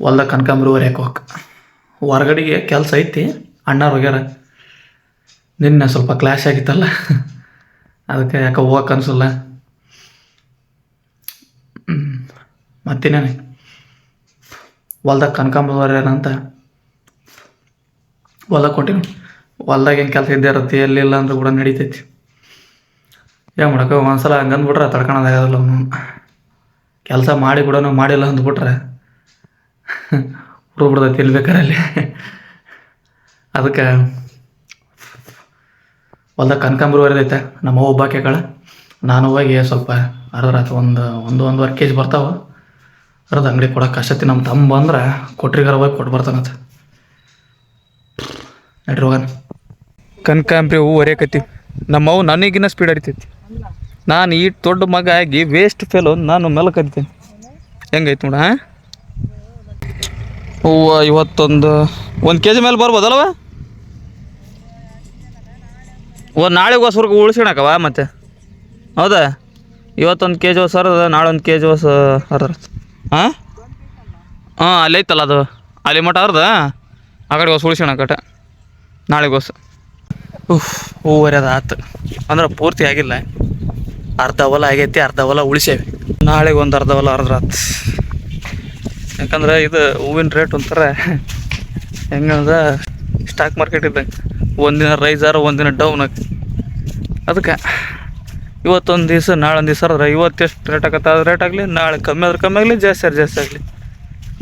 ಹೊಲ್ದಾಗ ಕನಕಾಂಬ್ರಿ ಹೊರ್ಯಾಕೆ ಹೋಗಕ್ಕೆ ಹೊರಗಡೆಗೆ ಕೆಲಸ ಐತಿ, ಅಣ್ಣಾರು ಹೋಗ್ಯಾರ. ನಿನ್ನೆ ಸ್ವಲ್ಪ ಕ್ಲಾಶ್ ಆಗಿತ್ತಲ್ಲ, ಅದಕ್ಕೆ ಯಾಕೆ ಹೋಗಕ್ಕೆ ಅನಿಸಲ್ಲ. ಮತ್ತಿನ್ನೇನು ಹೊಲ್ದಾಗ ಕನಕಾಂಬ್ರಿ ಹೊರ್ಯಾರ ಅಂತ? ಹೊಲ್ದಾಗ ಕೊಟ್ಟಿನಿ ಹೊಲ್ದಾಗ ಏನು ಕೆಲಸ ಇದ್ದೇ ಇರುತ್ತೆ ಎಲ್ಲಿಲ್ಲ ಅಂದ್ರೆ ಕೂಡ ನಡೀತೈತಿ. ಏನು ಮಾಡೋಕೆ ಒಂದ್ಸಲ ಹಂಗಂದ್ಬಿಟ್ರೆ ತಡ್ಕೊಳೋದಾಗಲ್ಲ ಅವನು. ಕೆಲಸ ಮಾಡಿ ಕೂಡ ಮಾಡಿಲ್ಲ ಅಂದ್ಬಿಟ್ರೆ ಹುಡುಗ್ಬಿಡ್ತೈತಿ ಎಲ್ಲಿ ಬೇಕಾರೆ ಅಲ್ಲಿ ಅದಕ್ಕೆ ಹೊಲ್ದಾಗ ಕನಕಾಂಬ್ರಿ ಹೊರದೈತೆ ನಮ್ಮ ಅವ್ವ ಒಬ್ಬಾಕೆಗಳ ನಾನು ಹೋಗಿ ಸ್ವಲ್ಪ ಅರ್ಧರಾತು ಒಂದು ಒಂದು, ಒಂದುವರೆ ಕೆ ಜಿ ಬರ್ತಾವೆ. ಅರ್ಧ ಅಂಗಡಿ ಕೊಡೋಕೆ ಅಷ್ಟೊತ್ತಿ ನಮ್ಮ ತಮ್ಮ ಬಂದ್ರೆ ಕೊಟ್ರಿಗಾರ ಹೋಗಿ ಕೊಟ್ಟು ಬರ್ತಾನಂತ ನಡ್ರಿ ಹೋಗೋಣ. ಕನಕಾಂಬ್ರಿ ಹೂ ನಮ್ಮ ಅವು ನನಗಿನ್ನ ಸ್ಪೀಡ್ ಹರಿತೈತಿ ನಾನು ಈ ದೊಡ್ಡ ಮಗ ಆಗಿ ವೇಸ್ಟ್ ಫೇಲು ನಾನು ಮೇಲೆ ಕರಿತೀನಿ ಹೆಂಗೈತೆ ನೋಡ ಹೂವು ಇವತ್ತೊಂದು ಒಂದು ಕೆ ಜಿ ಮೇಲೆ ಬರ್ಬೋದಲ್ವ ಓ, ನಾಳೆಗೆ ಹೊಸರ್ಗೆ ಉಳಿಸ್ಕೊಳಕವ ಮತ್ತೆ? ಹೌದಾ? ಇವತ್ತೊಂದು ಕೆ ಜಿ ಹೊಸ ನಾಳೆ ಒಂದು ಕೆ ಜಿ ಹೊಸ ಅರ್ಧ ಹಾಂ ಹಾಂ, ಅಲ್ಲಿ ಐತಲ್ಲ ಅದು. ಅಲ್ಲಿ ಮಠ ಅರ್ಧ ಆ ಕಡೆ ಹೊಸ ಉಳಿಸ್ಕೊಳಕಟ ನಾಳೆಗೆ ಹೊಸ. ಉಫ್ ಹೂವರೆದ ಆತು. ಅಂದ್ರೆ ಪೂರ್ತಿ ಆಗಿಲ್ಲ. ಅರ್ಧ ಹೊಲ ಆಗೈತಿ, ಅರ್ಧ ಹೊಲ ಉಳಿಸೇವೆ ನಾಳೆಗೆ ಒಂದು ಅರ್ಧ ಹೊಲ ಅರ್ಧ ಆತು ಯಾಕಂದ್ರೆ ಇದು ಹೂವಿನ ರೇಟ್ ಒಂಥರ ಹೆಂಗಂದ ಸ್ಟಾಕ್ ಮಾರ್ಕೆಟ್ ಇದ್ದಂಗೆ ಒಂದಿನ ರೈಸಾರ ಒಂದಿನ ಡೌನ್ ಅದಕ್ಕೆ ಇವತ್ತೊಂದು ದಿವಸ ನಾಳೆ ಒಂದು ದಿವಸ ಆದ್ರೆ ಇವತ್ತು ಎಷ್ಟು ರೇಟ್ ಆಗತ್ತೆ? ಅದು ರೇಟ್ ಆಗಲಿ, ನಾಳೆ ಕಮ್ಮಿ ಆದ್ರೆ ಕಮ್ಮಿ ಆಗಲಿ, ಜಾಸ್ತಿ ಆದ್ರೆ ಜಾಸ್ತಿ ಆಗಲಿ.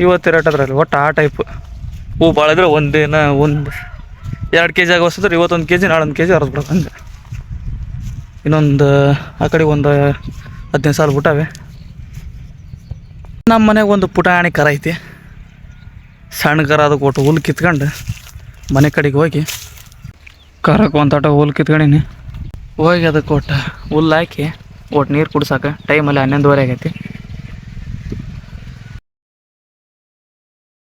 ಇವತ್ತು ರೇಟ್ ಅದ್ರಲ್ಲಿ ಒಟ್ಟು ಆ ಟೈಪ್ ಹೂ ಭಾಳ ಇದ್ರೆ ಒಂದಿನ ಒಂದು ಎರಡು ಕೆ ಜಿ ಆಗಿ ಹೊಸದ್ರೆ ಇವತ್ತೊಂದು ಕೆ ಜಿ ನಾಳೆ ಒಂದು ಕೆ ಜಿ ಹಂಗೆ ಇನ್ನೊಂದು, ಆ ಕಡೆ ಒಂದು ಹದಿನೈದು ಸಾವಿರ ಬಿಟ್ಟಾವೆ. ನಮ್ಮ ಮನೆಗೆ ಒಂದು ಪುಟಾಣಿ ಕರ ಐತಿ. ಸಣ್ಣ ಕರ ಅದು ಕೊಟ್ಟು ಹುಲ್ ಕಿತ್ಕೊಂಡು ಮನೆ ಕಡೆಗೆ ಹೋಗಿ ಕರಕ್ಕೆ ಒಂದು ತಾಟ ಹುಲ್ ಕಿತ್ಕೊಂಡಿನಿ. ಹೋಗಿ ಅದಕ್ಕೆ ಕೊಟ್ಟು ಹುಲ್ಲು ಹಾಕಿ ಒಟ್ಟು ನೀರು ಕುಡ್ಸಕ್ಕೆ ಟೈಮಲ್ಲಿ ಹನ್ನೊಂದುವರೆ ಆಗೈತಿ.